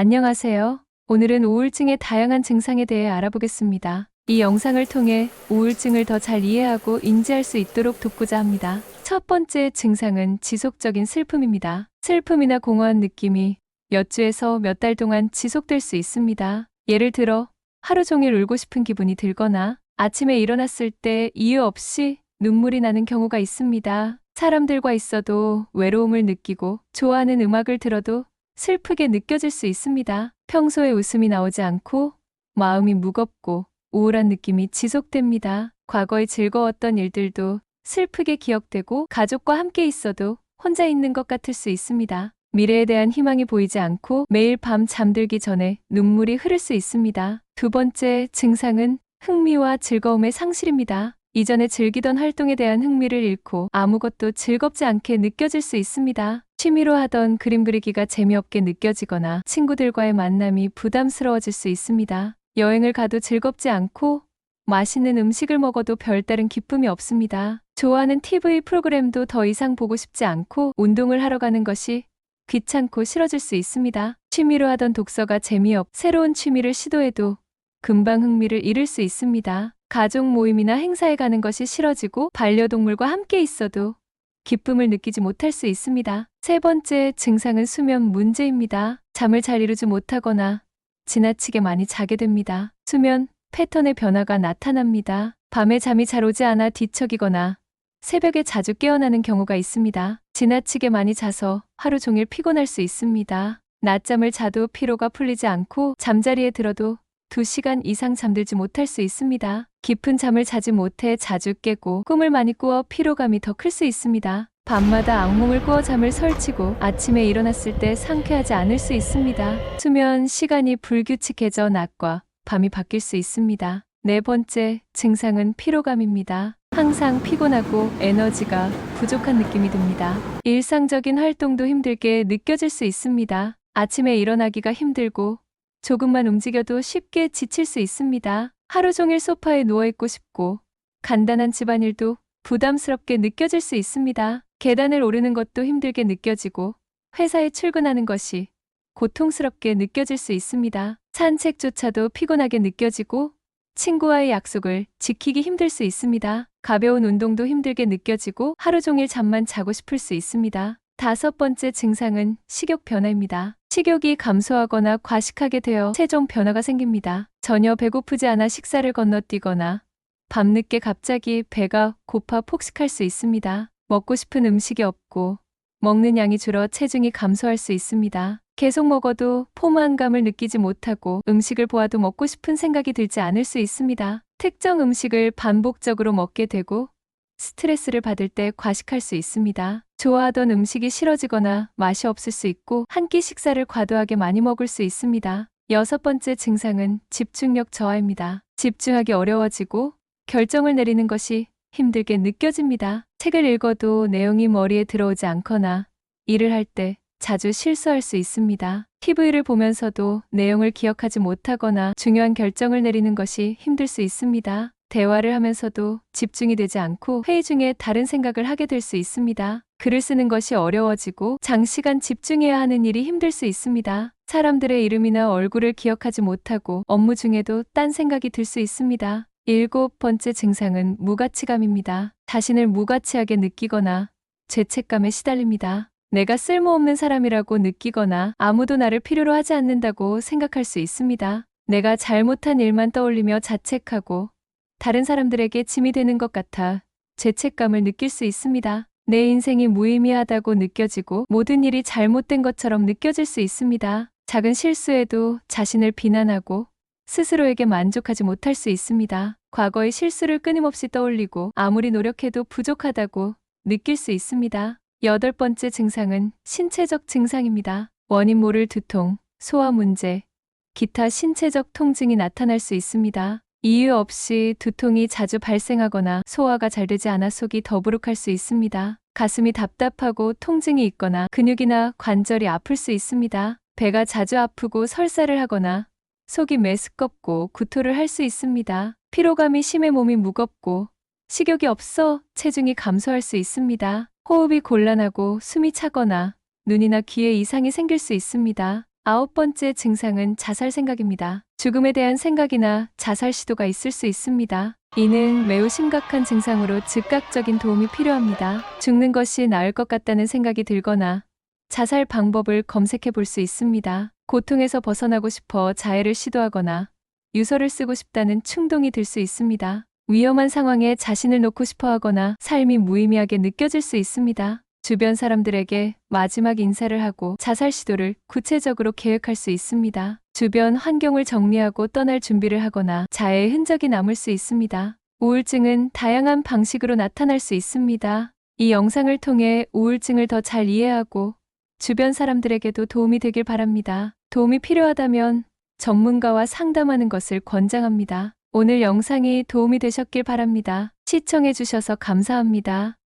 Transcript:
안녕하세요. 오늘은 우울증의 다양한 증상에 대해 알아보겠습니다. 이 영상을 통해 우울증을 더 잘 이해하고 인지할 수 있도록 돕고자 합니다. 첫 번째 증상은 지속적인 슬픔입니다. 슬픔이나 공허한 느낌이 몇 주에서 몇 달 동안 지속될 수 있습니다. 예를 들어 하루 종일 울고 싶은 기분이 들거나 아침에 일어났을 때 이유 없이 눈물이 나는 경우가 있습니다. 사람들과 있어도 외로움을 느끼고 좋아하는 음악을 들어도 슬프게 느껴질 수 있습니다. 평소에 웃음이 나오지 않고 마음이 무겁고 우울한 느낌이 지속됩니다. 과거에 즐거웠던 일들도 슬프게 기억되고 가족과 함께 있어도 혼자 있는 것 같을 수 있습니다. 미래에 대한 희망이 보이지 않고 매일 밤 잠들기 전에 눈물이 흐를 수 있습니다. 두 번째 증상은 흥미와 즐거움의 상실입니다. 이전에 즐기던 활동에 대한 흥미를 잃고 아무것도 즐겁지 않게 느껴질 수 있습니다. 취미로 하던 그림 그리기가 재미없게 느껴지거나 친구들과의 만남이 부담스러워질 수 있습니다. 여행을 가도 즐겁지 않고 맛있는 음식을 먹어도 별다른 기쁨이 없습니다. 좋아하는 TV 프로그램도 더 이상 보고 싶지 않고 운동을 하러 가는 것이 귀찮고 싫어질 수 있습니다. 취미로 하던 독서가 재미없, 새로운 취미를 시도해도 금방 흥미를 잃을 수 있습니다. 가족 모임이나 행사에 가는 것이 싫어지고 반려동물과 함께 있어도 기쁨을 느끼지 못할 수 있습니다. 세 번째 증상은 수면 문제입니다. 잠을 잘 이루지 못하거나 지나치게 많이 자게 됩니다. 수면 패턴의 변화가 나타납니다. 밤에 잠이 잘 오지 않아 뒤척이거나 새벽에 자주 깨어나는 경우가 있습니다. 지나치게 많이 자서 하루 종일 피곤할 수 있습니다. 낮잠을 자도 피로가 풀리지 않고 잠자리에 들어도 2시간 이상 잠들지 못할 수 있습니다. 깊은 잠을 자지 못해 자주 깨고 꿈을 많이 꾸어 피로감이 더 클 수 있습니다. 밤마다 악몽을 꾸어 잠을 설치고 아침에 일어났을 때 상쾌하지 않을 수 있습니다. 수면 시간이 불규칙해져 낮과 밤이 바뀔 수 있습니다. 네 번째 증상은 피로감입니다. 항상 피곤하고 에너지가 부족한 느낌이 듭니다. 일상적인 활동도 힘들게 느껴질 수 있습니다. 아침에 일어나기가 힘들고 조금만 움직여도 쉽게 지칠 수 있습니다. 하루 종일 소파에 누워있고 싶고 간단한 집안일도 부담스럽게 느껴질 수 있습니다. 계단을 오르는 것도 힘들게 느껴지고 회사에 출근하는 것이 고통스럽게 느껴질 수 있습니다. 산책조차도 피곤하게 느껴지고 친구와의 약속을 지키기 힘들 수 있습니다. 가벼운 운동도 힘들게 느껴지고 하루 종일 잠만 자고 싶을 수 있습니다. 다섯 번째 증상은 식욕 변화입니다. 식욕이 감소하거나 과식하게 되어 체중 변화가 생깁니다. 전혀 배고프지 않아 식사를 건너뛰거나 밤늦게 갑자기 배가 고파 폭식할 수 있습니다. 먹고 싶은 음식이 없고 먹는 양이 줄어 체중이 감소할 수 있습니다. 계속 먹어도 포만감을 느끼지 못하고 음식을 보아도 먹고 싶은 생각이 들지 않을 수 있습니다. 특정 음식을 반복적으로 먹게 되고 스트레스를 받을 때 과식할 수 있습니다. 좋아하던 음식이 싫어지거나 맛이 없을 수 있고 한 끼 식사를 과도하게 많이 먹을 수 있습니다. 여섯 번째 증상은 집중력 저하입니다. 집중하기 어려워지고 결정을 내리는 것이 힘들게 느껴집니다. 책을 읽어도 내용이 머리에 들어오지 않거나 일을 할 때 자주 실수할 수 있습니다. TV를 보면서도 내용을 기억하지 못하거나 중요한 결정을 내리는 것이 힘들 수 있습니다. 대화를 하면서도 집중이 되지 않고 회의 중에 다른 생각을 하게 될 수 있습니다. 글을 쓰는 것이 어려워지고 장시간 집중해야 하는 일이 힘들 수 있습니다. 사람들의 이름이나 얼굴을 기억하지 못하고 업무 중에도 딴 생각이 들 수 있습니다. 일곱 번째 증상은 무가치감입니다. 자신을 무가치하게 느끼거나 죄책감에 시달립니다. 내가 쓸모없는 사람이라고 느끼거나 아무도 나를 필요로 하지 않는다고 생각할 수 있습니다. 내가 잘못한 일만 떠올리며 자책하고 다른 사람들에게 짐이 되는 것 같아 죄책감을 느낄 수 있습니다. 내 인생이 무의미하다고 느껴지고 모든 일이 잘못된 것처럼 느껴질 수 있습니다. 작은 실수에도 자신을 비난하고 스스로에게 만족하지 못할 수 있습니다. 과거의 실수를 끊임없이 떠올리고 아무리 노력해도 부족하다고 느낄 수 있습니다. 여덟 번째 증상은 신체적 증상입니다. 원인 모를 두통, 소화 문제, 기타 신체적 통증이 나타날 수 있습니다. 이유 없이 두통이 자주 발생하거나 소화가 잘 되지 않아 속이 더부룩할 수 있습니다. 가슴이 답답하고 통증이 있거나 근육이나 관절이 아플 수 있습니다. 배가 자주 아프고 설사를 하거나 속이 메스껍고 구토를 할 수 있습니다. 피로감이 심해 몸이 무겁고 식욕이 없어 체중이 감소할 수 있습니다. 호흡이 곤란하고 숨이 차거나 눈이나 귀에 이상이 생길 수 있습니다. 아홉 번째 증상은 자살 생각입니다. 죽음에 대한 생각이나 자살 시도가 있을 수 있습니다. 이는 매우 심각한 증상으로 즉각적인 도움이 필요합니다. 죽는 것이 나을 것 같다는 생각이 들거나 자살 방법을 검색해 볼 수 있습니다. 고통에서 벗어나고 싶어 자해를 시도하거나 유서를 쓰고 싶다는 충동이 들 수 있습니다. 위험한 상황에 자신을 놓고 싶어 하거나 삶이 무의미하게 느껴질 수 있습니다. 주변 사람들에게 마지막 인사를 하고 자살 시도를 구체적으로 계획할 수 있습니다. 주변 환경을 정리하고 떠날 준비를 하거나 자해의 흔적이 남을 수 있습니다. 우울증은 다양한 방식으로 나타날 수 있습니다. 이 영상을 통해 우울증을 더 잘 이해하고 주변 사람들에게도 도움이 되길 바랍니다. 도움이 필요하다면 전문가와 상담하는 것을 권장합니다. 오늘 영상이 도움이 되셨길 바랍니다. 시청해주셔서 감사합니다.